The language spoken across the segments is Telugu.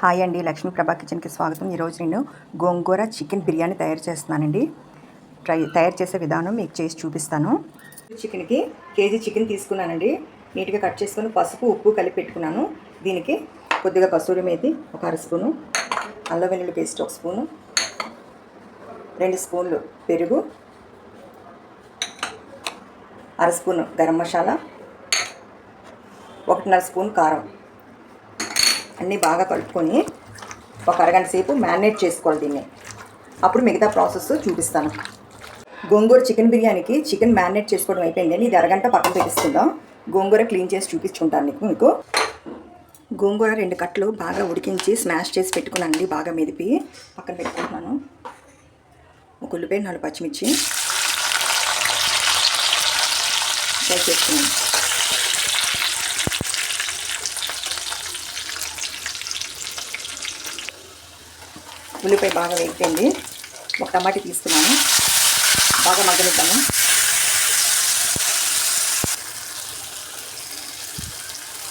హాయ్ అండి లక్ష్మీ ప్రభా కిచెన్కి స్వాగతం. ఈరోజు నేను గోంగూర చికెన్ బిర్యానీ తయారు చేస్తున్నానండి. ట్రై తయారు చేసే విధానం మీకు చేసి చూపిస్తాను. చికెన్కి కేజీ చికెన్ తీసుకున్నానండి. నీట్గా కట్ చేసుకొని పసుపు ఉప్పు కలిపి పెట్టుకున్నాను. దీనికి కొద్దిగా కసూరి మేతి ఒక అర స్పూను అల్లం వెల్లుల్లి పేస్ట్ ఒక స్పూను రెండు స్పూన్లు పెరుగు అర స్పూను గరం మసాలా ఒకటిన్నర స్పూన్ కారం. అన్నీ బాగా కలుపుకొని ఒక అరగంట సేపు మ్యారినేట్ చేసుకోవాలి దీన్ని. అప్పుడు మిగతా ప్రాసెస్ చూపిస్తాను. గోంగూర చికెన్ బిర్యానీకి చికెన్ మ్యారినేట్ చేసుకోవడం అయిపోయింది. ఇది అరగంట పక్కన పెట్టిస్తుందాం గోంగూర క్లీన్ చేసి చూపించుకుంటాను నీకు మీకు. గోంగూర రెండు కట్టలు బాగా ఉడికించి స్మాష్ చేసి పెట్టుకున్నానండి బాగా మెదిపి పక్కన పెట్టుకుంటున్నాను. ఒక ఉల్లిపాయ నాలుగు పచ్చిమిర్చి. ఫ్రై చేసుకున్నాను ఉల్లిపాయ బాగా వేగిపోయింది. ఒక టమాటీ తీసుకున్నాను. బాగా మగ్గనిద్దాము.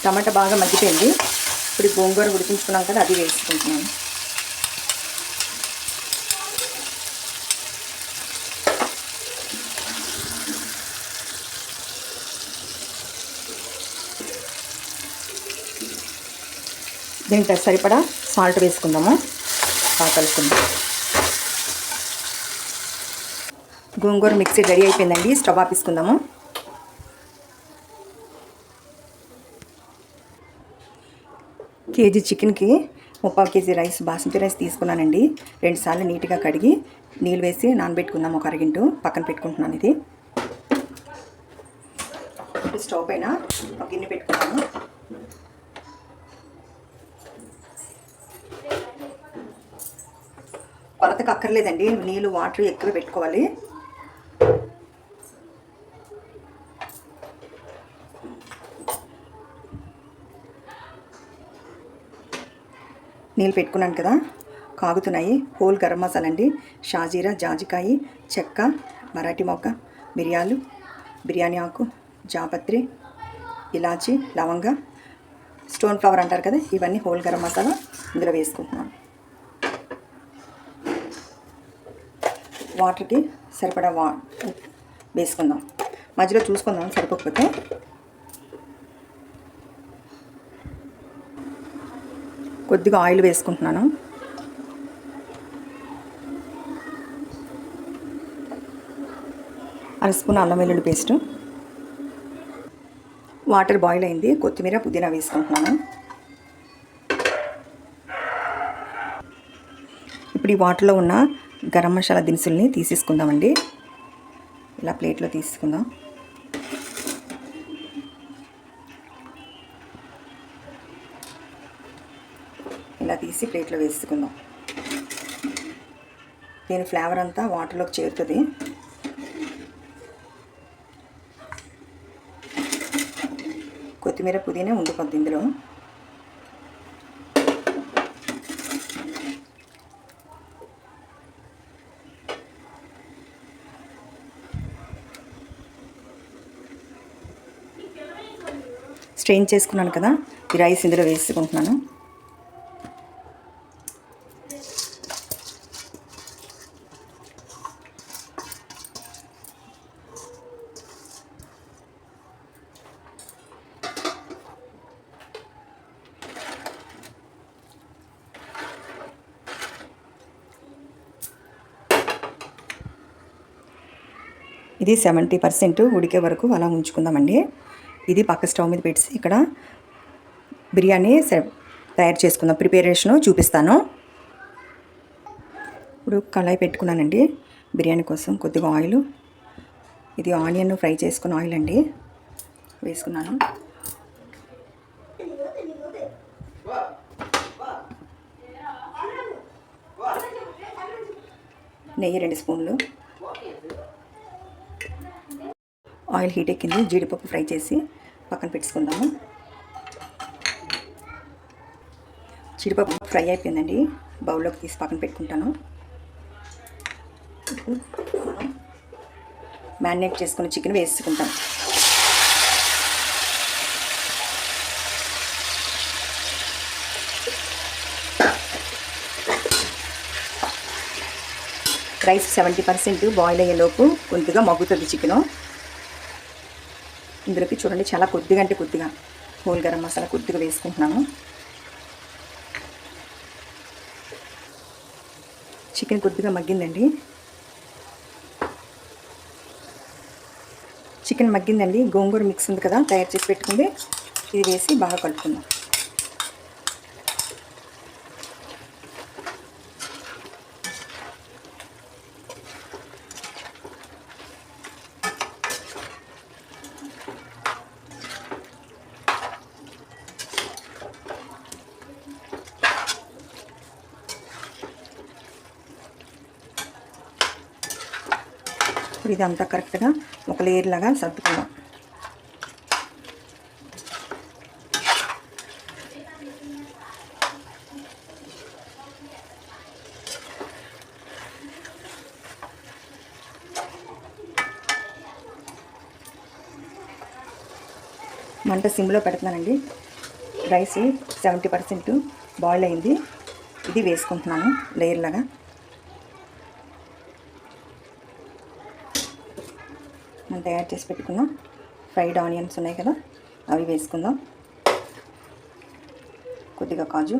టమాటా బాగా మగ్గిపోయింది. ఇప్పుడు గోంగూర ఉడికించుకున్నాం కదా అది వేసుకుంటున్నాను. దీంట్లో సరిపడా సాల్ట్ వేసుకుందాము. బాగా కలుపుకుందాం గోంగూర మిక్సీ రెడీ అయిపోయిందండి స్టవ్ ఆపేసుకుందాము. కేజీ చికెన్కి ముప్పావు కేజీ రైస్ బాసుమతి రైస్ తీసుకున్నానండి. రెండుసార్లు నీట్గా కడిగి నీళ్ళు వేసి నానబెట్టుకుందాం ఒక అరగింటు పక్కన పెట్టుకుంటున్నాను ఇది. స్టవ్ పైన ఒక గిన్నె పెట్టుకున్నాము కొరతకు అక్కర్లేదండి నీళ్ళు వాటర్ ఎక్కువ పెట్టుకోవాలి. నీళ్ళు పెట్టుకున్నాను కదా కాగుతున్నాయి. హోల్ గరం మసాలా అండి షాజీరా జాజికాయి చెక్క మరాఠీ మొక్క మిరియాలు బిర్యానీ ఆకు జాపత్రి ఇలాచి లవంగ స్టోన్ ఫ్లవర్ అంటారు కదా ఇవన్నీ హోల్ గరం మసాలా ఇందులో వేసుకుంటున్నాను. వాటర్కి సరిపడా వా వేసుకుందాం. మధ్యలో చూసుకుందాం సరిపోకపోతే. కొద్దిగా ఆయిల్ వేసుకుంటున్నాను. అర స్పూన్ అల్లం వెల్లుల్లి పేస్ట్. వాటర్ బాయిల్ అయింది. కొత్తిమీర పుదీనా వేసుకుంటున్నాను. ఇప్పుడు ఈ వాటర్లో ఉన్న గరం మసాలా దినుసుల్ని తీసేసుకుందామండి. ఇలా ప్లేట్లో తీసుకుందాం. ఇలా తీసి ప్లేట్లో వేసుకుందాం. దీని ఫ్లేవర్ అంతా వాటర్లోకి చేరుతుంది. కొత్తిమీర పుదీనా ఉండిపోద్ది ఇందులో. స్ట్రెయిన్ చేసుకున్నాను కదా ఈ రైస్ ఇందులో వేసుకుంటున్నాను. ఇది సెవెంటీ పర్సెంట్ ఉడికే వరకు అలా ఉంచుకుందామండి. ఇది పక్క స్టవ్ మీద పెట్టి ఇక్కడ బిర్యానీ సె- తయారు చేసుకుందాం. ప్రిపరేషను చూపిస్తాను. ఇప్పుడు కళాయి పెట్టుకున్నానండి బిర్యానీ కోసం కొద్దిగా ఆయిల్. ఇది ఆనియన్ ఫ్రై చేసుకున్న ఆయిల్ అండి. వేసుకున్నాను. నెయ్యి రెండు స్పూన్లు. ఆయిల్ హీట్ ఎక్కింది జీడిపప్పు ఫ్రై చేసి. పక్కన పెట్టుకుందాము. జీడిపప్పు ఫ్రై అయిపోయిందండి. బౌల్లోకి తీసి పక్కన పెట్టుకుంటాను. మ్యారినేట్ చేసుకున్న చికెన్ వేసుకుంటాం. రైస్ సెవెంటీ పర్సెంట్ బాయిల్ అయ్యేలోపు కొద్దిగా మగ్గుతుంది చికెను. ఇందులోకి చూడండి చాలా కొద్దిగా అంటే కొద్దిగా హోల్ గరం మసాలా కొద్దిగా వేసుకుంటున్నాను. చికెన్ కొద్దిగా మగ్గిందండి. చికెన్ మగ్గిందండి గోంగూర మిక్స్ ఉంది కదా తయారు చేసి పెట్టుకుంది. ఇది వేసి బాగా కలుపుకుందాం. ఇప్పుడు ఇదంతా కరెక్ట్గా ఒక లేయర్ లాగా సర్దుకుందాం. మంట సిమ్లో పెడుతున్నానండి. రైస్ సెవెంటీ పర్సెంట్ బాయిల్ అయింది. ఇది వేసుకుంటున్నాను లేయర్ లాగా. మనం తయారు చేసి పెట్టుకున్న ఫ్రైడ్ ఆనియన్స్ ఉన్నాయి కదా అవి వేసుకుందాం. కొద్దిగా కాజు.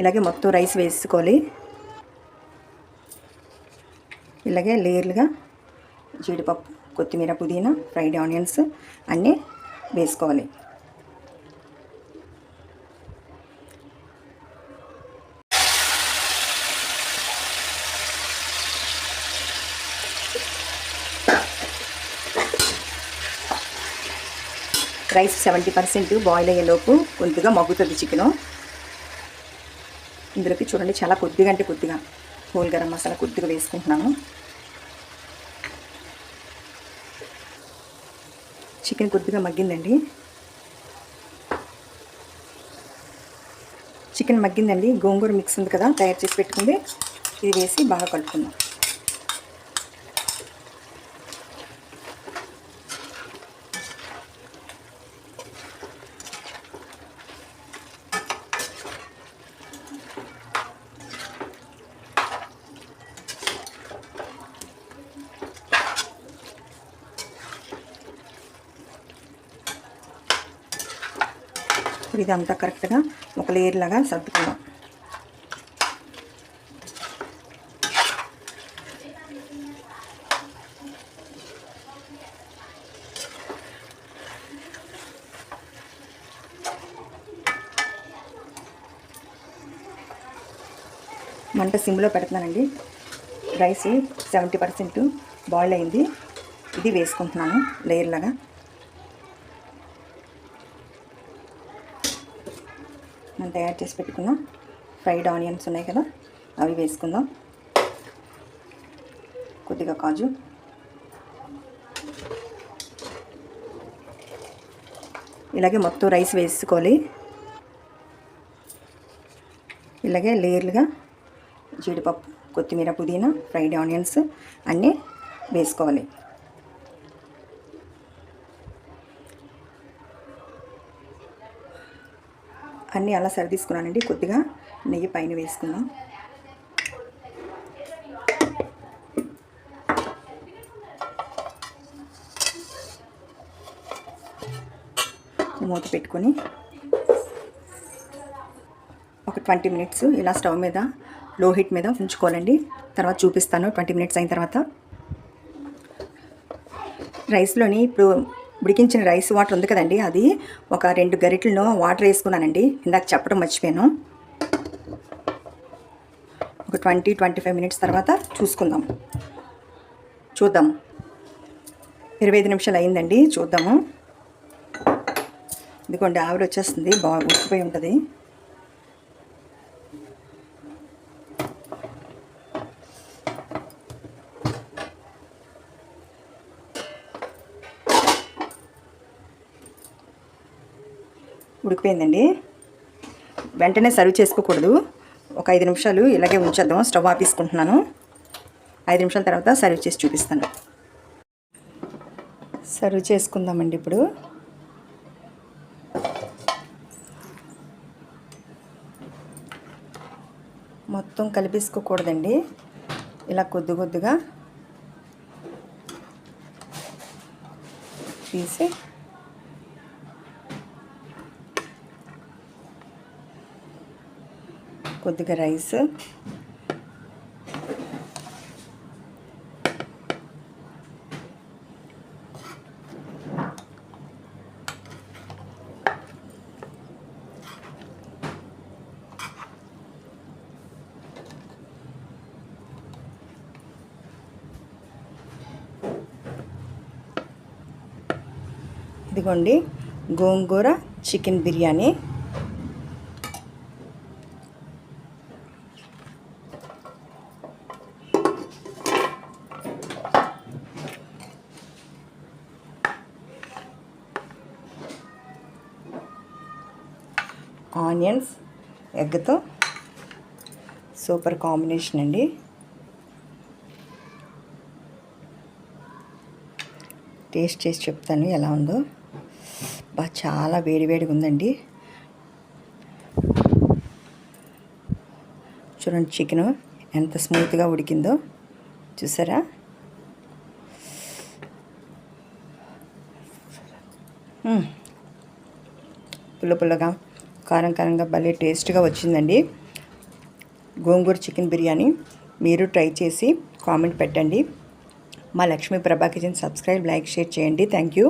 ఇలాగే మొత్తం రైస్ వేసుకోవాలి. ఇలాగే లేయర్లుగా జీడిపప్పు కొత్తిమీర పుదీనా ఫ్రైడ్ ఆనియన్స్ అన్నీ వేసుకోవాలి. రైస్ సెవెంటీ పర్సెంట్ బాయిల్ అయ్యేలోపు కొద్దిగా మగ్గుతుంది చికెను. ఇందులోకి చూడండి చాలా కొద్దిగా అంటే కొద్దిగా హోల్ గరం మసాలా కొద్దిగా వేసుకుంటున్నాను. చికెన్ కొద్దిగా మగ్గిందండి. చికెన్ మగ్గిందండి. గోంగూర మిక్స్ ఉంది కదా తయారు చేసి పెట్టుకుంది. ఇది వేసి బాగా కలుపుకుందాం. ఇప్పుడు ఇదంతా కరెక్ట్గా ఒక లేయర్ లాగా సర్దుకుందాం. మంట సిమ్లో పెడుతున్నానండి. రైస్ సెవెంటీ పర్సెంట్ బాయిల్ అయింది. ఇది వేసుకుంటున్నాను లేయర్ లాగా. మనం తయారు చేసి పెట్టుకున్న ఫ్రైడ్ ఆనియన్స్ ఉన్నాయి కదా అవి వేసుకుందాం. కొద్దిగా కాజు. ఇలాగే మొత్తం రైస్ వేసుకోవాలి. ఇలాగే లేయర్లుగా జీడిపప్పు కొత్తిమీర పుదీనా ఫ్రైడ్ ఆనియన్స్ అన్నీ వేసుకోవాలి. అన్నీ అలా సరి తీసుకున్నానండి కొద్దిగా నెయ్యి పైన వేసుకుందాం. మూత పెట్టుకొని ఒక ట్వంటీ మినిట్స్ ఇలా స్టవ్ మీద లో హీట్ మీద ఉంచుకోవాలండి. తర్వాత చూపిస్తాను. ట్వంటీ మినిట్స్ అయిన తర్వాత రైస్లోని ఇప్పుడు ఉడికించిన రైస్ వాటర్ ఉంది కదండి అది ఒక రెండు గరిటెలను వాటర్ వేసుకున్నానండి. ఇందాక చెప్పడం మర్చిపోయాను. ఒక ట్వంటీ ట్వంటీ ఫైవ్ మినిట్స్ తర్వాత చూసుకుందాం. చూద్దాం. ఇరవై ఐదు నిమిషాలు అయిందండి చూద్దాము. ఇదిగోండి ఆవిరి వచ్చేస్తుంది బాగా ఉడికిపోయి ఉంటుంది. ఉడికిపోయిందండి వెంటనే సర్వ్ చేసుకోకూడదు. ఒక ఐదు నిమిషాలు ఇలాగే ఉంచేద్దాం. స్టవ్ ఆపేసుకుంటున్నాను. ఐదు నిమిషాల తర్వాత సర్వ్ చేసి చూపిస్తాను. సర్వ్ చేసుకుందామండి ఇప్పుడు. మొత్తం కలిపేసుకోకూడదండి. ఇలా కొద్ది కొద్దిగా తీసి కొద్దిగా రైస్. ఇదిగోండి గోంగూర చికెన్ బిర్యానీ. ఆనియన్స్ ఎగ్తో సూపర్ కాంబినేషన్ అండి. టేస్ట్ చేసి చెప్తాను ఎలా ఉందో. బా చాలా వేడివేడిగా ఉందండి. చూడండి చికెన్ ఎంత స్మూత్గా ఉడికిందో. చూసారా? పుల్ల పుల్లగా కారం కారంగా భలే టేస్ట్గా వచ్చిందండి. గోంగూర చికెన్ బిర్యానీ మీరు ట్రై చేసి కామెంట్ పెట్టండి. మా Lakshmi Prabha kitchen subscribe like share చేయండి. Thank you